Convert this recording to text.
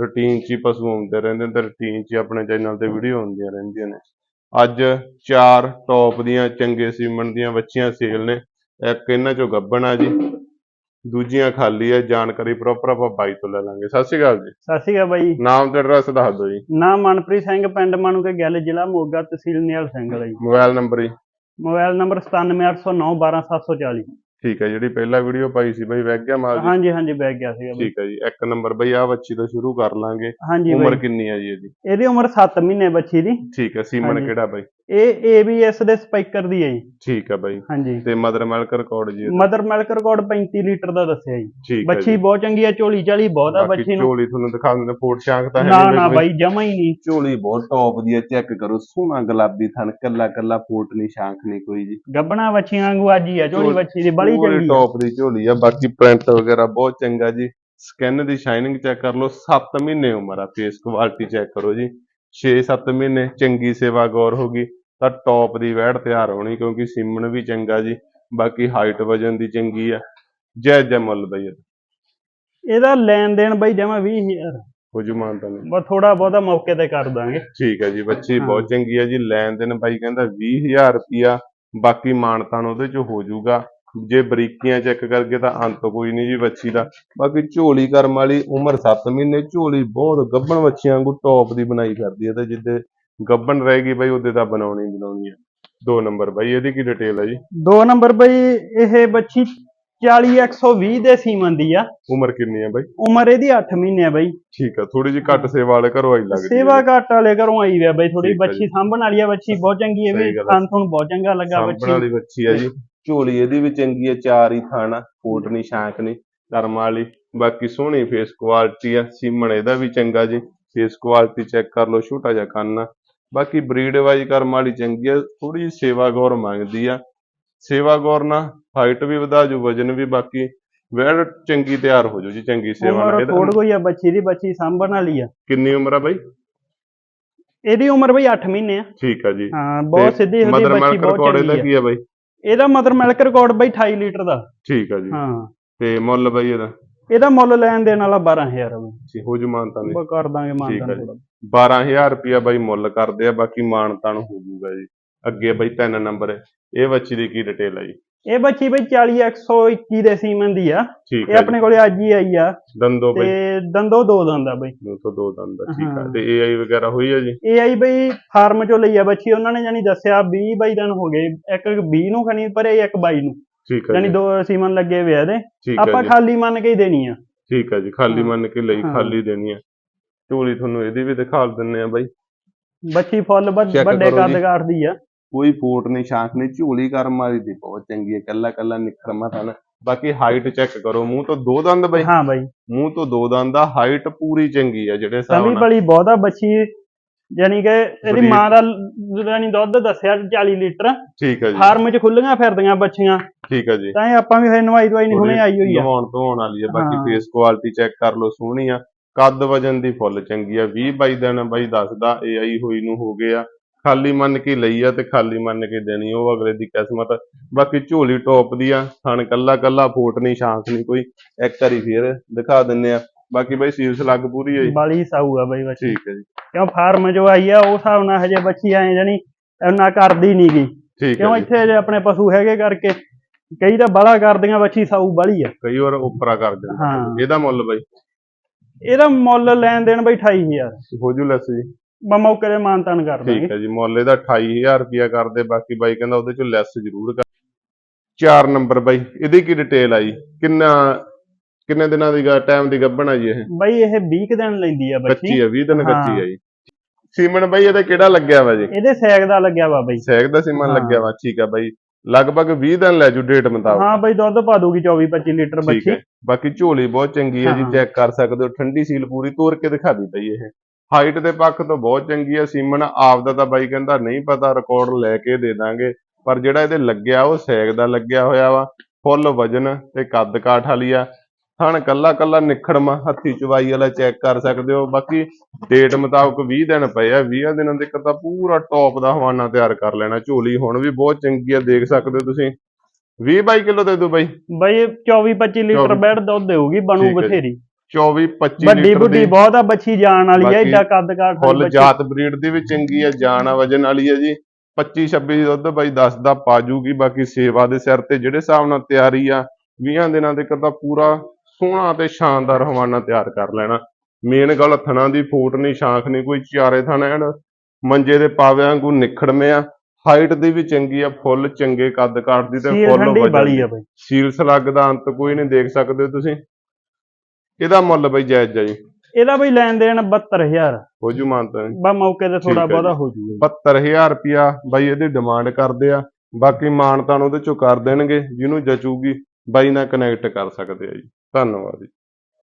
Routine 'ਚ ਹੀ ਪਸ਼ੂ ਆਉਂਦੇ ਰਹਿੰਦੇ ਨੇ ਤੇ ਰੂਟੀਨ 'ਚ ਆਪਣੇ ਚੈਨਲ ਤੇ ਵੀਡੀਓ ਆਉਂਦੀਆਂ ਰਹਿੰਦੀਆਂ ਨੇ। ਅੱਜ ਚਾਰ ਟੌਪ ਦੀਆਂ ਚੰਗੇ ਸੀਮਨ ਦੀਆਂ ਬੱਚੀਆਂ ਸੇਲ ਨੇ। ਇੱਕ ਇਹਨਾਂ ਚੋਂ ਗੱਭਣ ਆ ਜੀ ਦੂਜੀਆਂ ਖਾਲੀ ਆ ਜਾਣਕਾਰੀ ਪ੍ਰੋਪਰ ਆਪਾਂ ਬਾਈ ਤੋਂ ਲੈ ਲਾਂਗੇ। ਸਤਿ ਸ਼੍ਰੀ ਅਕਾਲ ਜੀ। ਸਤਿ ਸ਼੍ਰੀ ਅਕਾਲ ਬਾਈ। ਨਾਮ ਤੇ ਐਡਰੈਸ ਦੱਸ ਦਿਓ ਜੀ। ਨਾਮ ਮਨਪ੍ਰੀਤ ਸਿੰਘ ਪਿੰਡ ਮਾਣੂਕੇ ਗਿੱਲ ਜ਼ਿਲ੍ਹਾ ਮੋਗਾ ਤਹਿਸੀਲ ਨਿਹਾਲ ਸਿੰਘ ਵਾਲਾ ਜੀ। ਮੋਬਾਈਲ ਨੰਬਰ ਜੀ। ਮੋਬਾਈਲ ਨੰਬਰ 97809 12740 ਠੀਕ ਹੈ ਜਿਹੜੀ ਪਹਿਲਾ ਵੀਡੀਓ ਪਾਈ ਸੀ ਬਈ ਵੈਗ ਗਿਆ ਮਾਲ ਜੀ। ਹਾਂਜੀ ਹਾਂਜੀ ਬੈਗ ਗਿਆ ਸੀਗਾ ਬਾਈ। ਠੀਕ ਹੈ ਜੀ ਇੱਕ ਨੰਬਰ ਬਈ ਆ ਬੱਚੀ ਤੋਂ ਸ਼ੁਰੂ ਕਰ ਲਾਂਗੇ। ਹਾਂਜੀ ਉਮਰ ਬਾਈ ਕਿੰਨੀ ਹੈ ਜੀ ਇਹਦੀ? ਇਹਦੀ ਉਮਰ 7 ਮਹੀਨੇ ਬੱਚੀ ਦੀ। ਠੀਕ ਹੈ ਸੀਮਨ ਹਾਂਜੀ। ਕਿਹੜਾ ਬਈ? ਇਹ ABS ਦੇ ਸਪੀਕਰ ਦੀ ਹੈ ਜੀ। ਠੀਕ ਹੈ ਬਈ। ਹਾਂਜੀ। ਤੇ ਮਦਰ ਮਿਲਕ ਰਿਕਾਰਡ ਜੀ ਇਹਦਾ? ਮਦਰ ਮਿਲਕ ਰਿਕਾਰਡ 35 ਲੀਟਰ ਦਾ ਦੱਸਿਆ ਜੀ। ਠੀਕ ਹੈ ਬੱਚੀ ਜੀ ਬਹੁਤ ਚੰਗੀ ਹੈ ਝੋਲੀ ਚਾਲੀ ਬਹੁਤ ਆ ਬਾਕੀ ਬੱਚੀ ਨੂੰ। ਝੋਲੀ ਤੁਹਾਨੂੰ ਦਿਖਾ ਦਿੰਦੇ ਫੋਟ ਸ਼ਾਂਕ ਤਾਂ ਹੈ ਨਾ ਨੀ ਨਾ ਬਈ। ਜਮਾ ਹੀ ਨਹੀਂ। ਝੋਲੀ ਬਹੁਤ ਟੌਪ ਦੀ ਹੈ ਚੈੱਕ ਕਰੋ ਸੋਹਣਾ ਗੁਲਾਬੀ ਥਣ ਕੱਲਾ ਕੱਲਾ ਫੋਟ ਨਹੀਂ ਸ਼ਾਂਖ ਨਹੀਂ ਕੋਈ ਜੀ। ਗੱਬਣਾ ਬੱਚੀਆਂ ਵਾਂਗੂ ਅੱਜ ਹੀ ਆ ਝੋਲੀ ਝੋਲੀ- ਬੱਚੀ ਦੀ ਬੜੀ ਚੰਗੀ ਆ। ਟੌਪ ਦੀ ਝੋਲੀ ਆ ਬਾਕੀ ਪ੍ਰਿੰਟ ਵਗੈਰਾ ਬਹੁਤ ਚੰਗਾ ਜੀ। ਸਕਿਨ ਦੀ ਸ਼ਾਈਨਿੰਗ ਚੈੱਕ ਕਰ ਲਓ 7 ਮਹੀਨੇ ਉਮਰ ਆ ਫੇਸ ਕੁਆਲਿਟੀ ਚੈੱਕ ਕਰੋ ਜੀ। 6-7 ਮਹੀਨੇ ਚੰਗੀ ਸੇਵਾ ਗੌਰ ਹੋਗੀ ਤਾਂ ਟੌਪ ਦੀ ਵੈੜ ਤਿਆਰ ਹੋਣੀ ਕਿਉਂਕਿ ਸਿਮਣ ਵੀ ਚੰਗਾ ਜੀ ਬਾਕੀ ਹਾਈਟ ਵਜਨ ਦੀ ਚੰਗੀ ਆ। ਜੈ ਜੈ ਮੁੱਲ ਬਈ ਇਹਦਾ। ਲੈਣ ਦੇਣ ਬਾਈ ਜਮਾ 20000 ਹੋ ਜੂ ਮਾਨਤਾ ਨੇ ਬਸ ਥੋੜਾ ਬਹੁਤਾ ਮੌਕੇ ਤੇ ਕਰ ਦਾਂਗੇ। ਠੀਕ ਹੈ ਜੀ ਬੱਚੀ ਹਾਂ। ਬਹੁਤ ਚੰਗੀ ਹੈ ਜੀ ਲੈਣ ਦੇਣ ਬਾਈ ਕਹਿੰਦਾ 20000 ਰੁਪਿਆ ਬਾਕੀ ਮਾਨਤਾਨ ਉਹਦੇ ਚ ਹੋ ਜਾਊਗਾ। ਜੇ ਬਰੀਕੀਆਂ ਚੈੱਕ ਕਰਕੇ ਤਾਂ ਅੰਤ ਕੋਈ ਨਹੀਂ ਜੀ ਬੱਚੀ ਦਾ। ਬਾਕੀ ਝੋਲੀ ਕਰਮ ਵਾਲੀ ਉਮਰ 7 ਮਹੀਨੇ ਝੋਲੀ ਬਹੁਤ ਗੱਭਣ ਬੱਚਿਆਂ ਵਾਂਗੂ ਟੌਪ ਦੀ ਬਣਾਈ ਕਰਦੀ ਹੈ ਤੇ ਜਿੱਦੇ ਗੱਭਣ ਰਹੇਗੀ ਬਾਈ ਉਹਦੇ ਤਾਂ ਬਣਾਉਣੀ ਬਣਾਉਣੀ ਹੈ ਦੋ ਨੰਬਰ ਬਾਈ ਇਹਦੀ ਕੀ ਡਿਟੇਲ ਹੈ ਜੀ? ਦੋ ਨੰਬਰ ਬਈ ਇਹ ਬੱਚੀ 40 120 ਦੇ ਸੀਮਨ ਦੀ ਆ। ਉਮਰ ਕਿੰਨੀ ਹੈ ਬਾਈ? ਉਮਰ ਇਹਦੀ 8 ਮਹੀਨੇ ਆ ਬਈ। ਠੀਕ ਹੈ ਥੋੜੀ ਜਿਹੀ ਘੱਟ ਸੇਵਾ ਵਾਲੇ ਘਰੋਂ ਆਈ ਲੱਗਦੀ ਸੇਵਾ ਘਾਟ ਵਾਲੇ ਘਰੋਂ ਆਈ ਵੇ ਬਈ ਥੋੜੀ ਆ ਬੱਚੀ ਸਾਂਭਣ ਵਾਲੀ ਆ ਬੱਚੀ ਬਹੁਤ ਚੰਗੀ ਹੈ ਵੀ ਆ। ਖਾਣ ਤੁਹਾਨੂੰ ਬਹੁਤ ਚੰਗਾ ਲੱਗਾ ਸਾਂਭਣ ਬੱਚੀ। ਵਾਲੀ ਬੱਚੀ ਹੈ ਜੀ। ਝੋਲੀ ਇਹਦੀ ਵੀ ਚੰਗੀ ਹੈ ਚਾਰ ਹੀ ਥਾਣਾ ਕੋਟ ਨਹੀਂ ਸ਼ਾਂਕ ਨਹੀਂ ਕਰਮ ਵਾਲੀ ਬਾਕੀ ਸੋਹਣੀ ਫੇਸ ਕੁਆਲਿਟੀ ਆ ਸੀਮਣ ਇਹਦਾ ਵੀ ਚੰਗਾ ਜੀ ਫੇਸ ਕੁਆਲਿਟੀ ਚੈੱਕ ਕਰ ਲਓ ਛੋਟਾ ਜਿਹਾ ਕੰਨ ਬਾਕੀ ਬਰੀਡ ਵਾਈਜ਼ ਕਰਮ ਵਾਲੀ ਚੰਗੀ ਆ ਥੋੜੀ ਸੇਵਾ ਗੌਰ ਮੰਗਦੀ ਆ। ਸੇਵਾ ਗੌਰ ਨਾਲ ਹਾਈਟ ਵੀ ਵਧਾ ਜੂ ਵਜਨ ਵੀ ਬਾਕੀ ਵੈੜ ਚੰਗੀ ਤਿਆਰ ਹੋ ਜੂ ਜੀ ਚੰਗੀ ਸੇਵਾ ਨਾਲ। ਇਹਦਾ- ਥੋੜ ਕੋਈ ਆ ਬੱਚੀ ਦੀ ਬੱਚੀ ਸਾਂਭਣ ਵਾਲੀ ਆ। ਕਿੰਨੀ ਉਮਰ ਆ ਬਾਈ? ਇਹਦੀ ਉਮਰ ਬਈ 8 ਮਹੀਨੇ ਆ। ਠੀਕ ਆ ਜੀ। ਹਾਂ ਬਹੁਤ ਸਿੱਧੀ ਹੁੰਦੀ ਬੱਚੀ ਬਹੁਤ ਚੰਗੀ ਕੀ ਆ ਬਾਈ? ਇਹਦਾ ਮਦਰ ਮਿਲਕ ਰਿਕਾਰਡ ਬਈ 28 ਲੀਟਰ ਦਾ। ਠੀਕ ਆ ਜੀ। ਹਾਂ। ਤੇ ਮੁੱਲ ਬਾਈ ਇਹਦਾ? ਇਹਦਾ ਮੁੱਲ ਲੈਣ ਦੇਣ ਵਾਲਾ 12000 ਆ ਬਈ। ਜੀ, ਹੋ ਜੂ ਮਾਨਤਾ ਨੇ ਬਸ ਕਰ ਦਾਂਗੇ ਠੀਕ ਆ ਮਾਨਤਾਨ ਜੀ। ਥੋੜਾ 12000 ਰੁਪਿਆ ਬਾਈ ਮੁੱਲ ਕਰਦੇ ਆ ਬਾਕੀ ਮਾਨਤਾਨ ਹੋ ਜਾਊਗਾ ਜੀ। ਅੱਗੇ ਬਾਈ ਤਿੰਨ ਨੰਬਰ ਇਹ ਬੱਚੀ ਦੀ ਕੀ ਡਿਟੇਲ ਹੈ ਜੀ? ਇਹ ਬੱਚੀ ਬਈ 40 121 ਦੇ ਸੀਮਨ ਦੀ ਆ। ਠੀਕ ਇਹ ਹੈ ਆਪਣੇ ਕੋਲੇ ਅੱਜ ਹੀ ਆਈ ਆ। ਦੰਦੋ ਤੇ ਬਾਈ। ਦੰਦੋ ਦੋ ਦੰਦ ਆ ਬਈ। 902 ਦੰਦ ਆ, ਠੀਕ ਆ। ਹਾਂ। ਤੇ ਏਆਈ ਵਗੈਰਾ ਹੋਈ ਆ ਜੀ? ਇਹ ਆਈ ਬਈ ਫਾਰਮ ਚੋਂ ਲਈ ਆ ਬੱਚੀ। ਉਹਨਾਂ ਨੇ ਜਾਨੀ ਦੱਸਿਆ 20 ਬਾਈ ਦਿਨ ਹੋ ਗਏ। ਇੱਕ 20 ਨੂੰ ਖਣੀ ਪਰ ਇਹ ਇੱਕ 22 ਨੂੰ। ਠੀਕ ਹੈ ਜਾਨੀ ਜੀ। ਦੋ ਸੀਮਨ ਲੱਗੇ ਹੋਏ ਆ ਇਹਦੇ। ਠੀਕ ਆਪਾਂ ਹੈ ਜੀ। ਖਾਲੀ ਮੰਨ ਕੇ ਹੀ ਦੇਣੀ ਆ। ਠੀਕ ਹੈ ਜੀ। ਖਾਲੀ ਹਾਂ। ਮੰਨ ਕੇ ਲਈ ਹਾਂ। ਖਾਲੀ ਦੇਣੀ ਆ। ਝੋਲੀ ਤੁਹਾਨੂੰ ਇਹਦੀ ਵੀ ਦਿਖਾ ਦਿੰਨੇ ਆ ਬਾਈ। ਬੱਚੀ ਫੁੱਲ ਵੱਡ- Check ਵੱਡੇ ਕਰੋ ਜੀ। ਕੱਦ ਕਰਦੀ ਆ। ਕੋਈ ਫੋਟ ਨਹੀਂ ਸ਼ਾਂਖ ਨਹੀਂ ਝੋਲੀ ਕਰਮ ਵਾਲੀ ਦੀ ਬਹੁਤ ਚੰਗੀ ਹੈ ਕੱਲਾ ਕੱਲਾ ਨਿਖਰਮਾ ਥਣ ਬਾਕੀ ਹਾਈਟ ਚੈੱਕ ਕਰੋ ਮੂੰਹ ਤੋਂ ਦੋ ਦੰਦ ਬਾਈ? ਹਾਂ ਬਾਈ। ਮੂੰਹ ਤੋਂ ਦੋ ਦੰਦ ਦਾ ਹਾਈਟ ਪੂਰੀ ਚੰਗੀ ਆ ਜਿਹੜੇ ਹਿਸਾਬ ਸਮੀ ਨਾਲ। ਬੜੀ ਬਹੁਤਾ ਬੱਚੀ ਜਾਨੀ ਕਿ ਇਹਦੀ। ਮਾਂ ਦਾ ਜਾਨੀ ਦੁੱਧ ਦੱਸਿਆ 40 ਲੀਟਰ। ਠੀਕ ਹੈ ਜੀ। ਫਾਰਮ 'ਚ ਖੁੱਲੀਆਂ ਫਿਰਦੀਆਂ ਬੱਚੀਆਂ। ਠੀਕ ਹੈ ਜੀ। ਤਾਂ ਇਹ ਆਪਾਂ ਵੀ ਹਜੇ ਨਵਾਈ ਦਵਾਈ ਨਹੀਂ ਹੁਣੇ ਆਈ ਹੋਈ ਆ। ਨਹਾਉਣ ਧੋਣ ਵਾਲੀ ਆ ਬਾਕੀ ਹਾਂ। ਫੇਸ ਕੁਆਲਿਟੀ ਚੈੱਕ ਕਰ ਲਓ ਸੋਹਣੀ ਆ। ਕੱਦ ਵਜਨ ਦੀ ਫੁੱਲ ਚੰਗੀ ਆ 20 22 ਦਿਨ ਬਾਈ ਦੱਸਦਾ ਏਆਈ ਹੋਈ ਨੂੰ ਹੋ ਗਏ ਆ ਖਾਲੀ ਮੰਨ ਕੇ ਲਈ ਆ ਤੇ ਖਾਲੀ ਮੰਨ ਕੇ ਦੇਣੀ ਉਹ ਅਗਲੇ ਦੀ ਕਿਸਮਤ। ਬਾਕੀ ਝੋਲੀ ਟੌਪ ਦੀ ਆ ਥਣ ਕੱਲਾ ਕੱਲਾ ਫੋਟ ਨਹੀਂ ਸ਼ਾਂਸ ਨਹੀਂ ਕੋਈ। ਇੱਕ ਵਾਰੀ ਫੇਰ ਦਿਖਾ ਦਿੰਨੇ ਆ। ਬਾਕੀ ਬਾਈ ਸੀਰਸ ਲੱਗ ਪੂਰੀ ਹੈ ਜੀ ਬਾਲੀ ਸਾਊ ਆ ਬਾਈ ਬੱਚੀ ਠੀਕ ਹੈ ਜੀ। ਕਿਉਂ ਫਾਰਮ 'ਚੋਂ ਆਈ ਆ ਉਹ ਹਿਸਾਬ ਨਾਲ ਹਜੇ ਬੱਚੀ ਐ ਜਾਨੀ ਇੰਨਾ ਕਰਦੀ ਨੀ ਗੀ। ਠੀਕ ਕਿਉਂ ਜੀ। ਇੱਥੇ ਜੇ ਆਪਣੇ ਪਸ਼ੂ ਹੈਗੇ ਕਰਕੇ ਕਈ ਤਾਂ ਬਾਲਾ ਕਰਦੀਆਂ ਬੱਚੀ ਸਾਊ ਬਾਲੀ ਆ। ਕਈ ਵਾਰ ਉਪਰਾ ਕਰ ਦਿੰਦੇ। ਇਹਦਾ ਮੁੱਲ ਬਾਈ? ਇਹਦਾ ਮੁੱਲ ਲੈਣ ਦੇਣ ਬਈ 28000 ਹੋ ਜੂ ਲੈਸ। ਜੀ ਬਾ ਮੌਕੇ ਦੇ ਮਾਨਤਾਨ ਕਰ ਦਾਂਗੇ। ਠੀਕ ਹੈ ਜੀ ਮੁੱਲ ਇਹਦਾ 28000 ਰੁਪਿਆ ਕਰਦੇ ਬਾਕੀ ਬਾਈ ਕਹਿੰਦਾ ਉਹਦੇ ਚੋਂ ਲੈਸ ਜ਼ਰੂਰ ਕਰ। ਚਾਰ ਨੰਬਰ ਬਾਈ ਇਹਦੀ ਕੀ ਡਿਟੇਲ ਆ ਜੀ? ਕਿੰਨਾ ਕਿੰਨੇ ਦਿਨਾਂ ਦੀ ਟਾਈਮ ਦੀ ਗੱਭਣ ਆ ਜੀ ਇਹ? ਬਈ ਇਹ 20 ਕੁ ਦਿਨ ਲੈਂਦੀ ਆ ਬੱਚੀ। ਕੱਚੀ ਆ 20 ਦਿਨ। ਕੱਚੀ ਆ ਜੀ। ਸੀਮਨ ਬਾਈ ਇਹਦਾ ਕਿਹੜਾ ਲੱਗਿਆ ਵਾ ਜੀ? ਇਹਦੇ ਸੈਗ ਦਾ ਲੱਗਿਆ ਵਾ ਬਈ। ਸੈਕ ਦਾ ਸੀਮਨ। ਲੱਗਿਆ ਵਾ ਠੀਕ ਆ ਬਾਈ। ਲਗਭਗ 20 ਦਿਨ ਲੈ ਜੂ ਡੇਟ ਮੁਤਾਬਕ। ਹਾਂ ਬਈ ਦੁੱਧ ਪਾ ਦੂਗੀ 24 25 ਲੀਟਰ ਬੱਚੀ। ਬਾਕੀ ਝੋਲੀ ਬਹੁਤ ਚੰਗੀ ਹੈ ਜੀ। ਚੈੱਕ ਕਰ ਸਕਦੇ ਹੋ ਠੰਡੀ ਸੀਲ ਪੂਰੀ ਤੋੜ ਕੇ ਦਿਖਾ ਦੀ ਬਈ ਇਹ। ਹਾਈਟ ਦੇ ਪੱਖ ਤੋਂ ਬਹੁਤ ਚੰਗੀ ਆ ਸੀਮਨ ਆਪਦਾ ਤਾਂ ਬਾਈ ਕਹਿੰਦਾ ਨਹੀਂ ਪਤਾ ਰਿਕਾਰਡ ਲੈ ਕੇ ਦੇ ਦਾਂਗੇ ਪਰ ਜਿਹੜਾ ਇਹਦੇ ਲੱਗਿਆ ਉਹ ਸੈਗ ਦਾ ਲੱਗਿਆ ਹੋਇਆ ਵਾ ਫੁੱਲ ਵਜਨ ਤੇ ਕੱਦ ਕਾਠ ਵਾਲੀ ਆ। ਥਣ ਕੱਲਾ ਕੱਲਾ ਨਿਖੜਮਾ ਹੱਥੀ ਚਵਾਈ ਵਾਲਾ ਚੈੱਕ ਕਰ ਸਕਦੇ ਹੋ। ਬਾਕੀ ਡੇਟ ਮੁਤਾਬਕ 20 ਦਿਨ ਪਏ ਆ 20 ਦਿਨਾਂ ਦੇ ਤਾਂ ਪੂਰਾ ਟੌਪ ਦਾ ਹਵਾਨਾ ਤਿਆਰ ਕਰ ਲੈਣਾ। ਝੋਲੀ ਹੁਣ ਵੀ ਬਹੁਤ ਚੰਗੀ ਆ ਦੇਖ ਸਕਦੇ ਹੋ ਤੁਸੀਂ। 20 22 ਕਿਲੋ ਦੇ ਦੋ ਬਾਈ? ਬਾਈ 24 25 ਲੀਟਰ 24 ਬੈਡ ਦੁੱਧ ਦੇਊਗੀ ਬਣੂ। ਬਥੇਰੀ। 24 25 ਵੱਡੀ ਲੀਟਰ ਬੁੱਢੀ ਦੀ। ਬਹੁਤ ਆ ਬੱਚੀ ਜਾਣ ਵਾਲੀ ਆ ਬਾਕੀ ਏਡਾ ਕੱਦ ਕਾਠ ਵਾਲੀ ਫੁੱਲ ਬੱਚੀ। ਜਾਤ ਬਰੀਡ ਦੀ ਵੀ ਚੰਗੀ ਆ ਜਾਨ ਆ ਵਜਨ ਵਾਲੀ ਆ ਜੀ। 25 26 ਦੁੱਧ ਬਾਈ ਦੱਸਦਾ ਪਾਜੂਗੀ ਬਾਕੀ ਸੇਵਾ ਦੇ ਸਿਰ ਤੇ ਜਿਹੜੇ ਹਿਸਾਬ ਨਾਲ ਤਿਆਰੀ ਆ 20 ਦਿਨਾਂ ਦੇ ਤਾਂ ਪੂਰਾ ਸੋਹਣਾ ਤੇ ਸ਼ਾਨਦਾਰ ਹਵਾਨਾ ਤਿਆਰ ਕਰ ਲੈਣਾ। ਮੇਨ ਗੱਲ ਥਣਾ ਦੀ ਫੂਟ ਨਹੀਂ ਸ਼ਾਂਖ ਨਹੀਂ ਕੋਈ ਚਾਰੇ ਥਣ ਐਨ। ਮੰਜੇ ਦੇ ਪਾਵਿਆਂ ਵਾਂਗੂ ਨਿਖੜਵੇਂ ਆ। ਹਾਈਟ ਦੀ ਵੀ ਚੰਗੀ ਆ ਫੁੱਲ ਚੰਗੇ ਕੱਦ ਕਾਠ ਦੀ ਤੇ ਸੀਲ ਫੁੱਲ ਠੰਡੀ ਵਜਨ ਵਾਲੀ ਦੀ। ਆ ਬਾਈ। ਸੀਲ ਸਲੱਗ ਦਾ ਅੰਤ ਕੋਈ ਨਹੀਂ ਦੇਖ ਸਕਦੇ ਤੁਸੀਂ। ਇਹਦਾ ਮੁੱਲ ਬਈ ਜਾਇਜ਼ ਆ ਜੀ। ਇਹਦਾ ਬਈ ਲੈਣ ਦੇਣ 72000 ਹੋ ਜੂ ਮਾਨਤਾ ਬਾ ਮੌਕੇ ਤੇ ਥੋੜਾ ਹੈ ਜੀ। ਬਹੁਤਾ ਹੋ ਜੂਗਾ 72000 ਰੁਪਿਆ ਬਾਈ ਇਹਦੀ ਡਿਮਾਂਡ ਕਰਦੇ ਆ। ਬਾਕੀ ਮਾਨਤਾਨ ਉਹਦੇ ਚੋਂ ਕਰ ਦੇਣਗੇ ਜਿਹਨੂੰ ਜਚੂਗੀ ਬਾਈ ਨਾਲ ਕਨੈਕਟ ਕਰ ਸਕਦੇ ਆ ਜੀ। ਧੰਨਵਾਦ ਜੀ।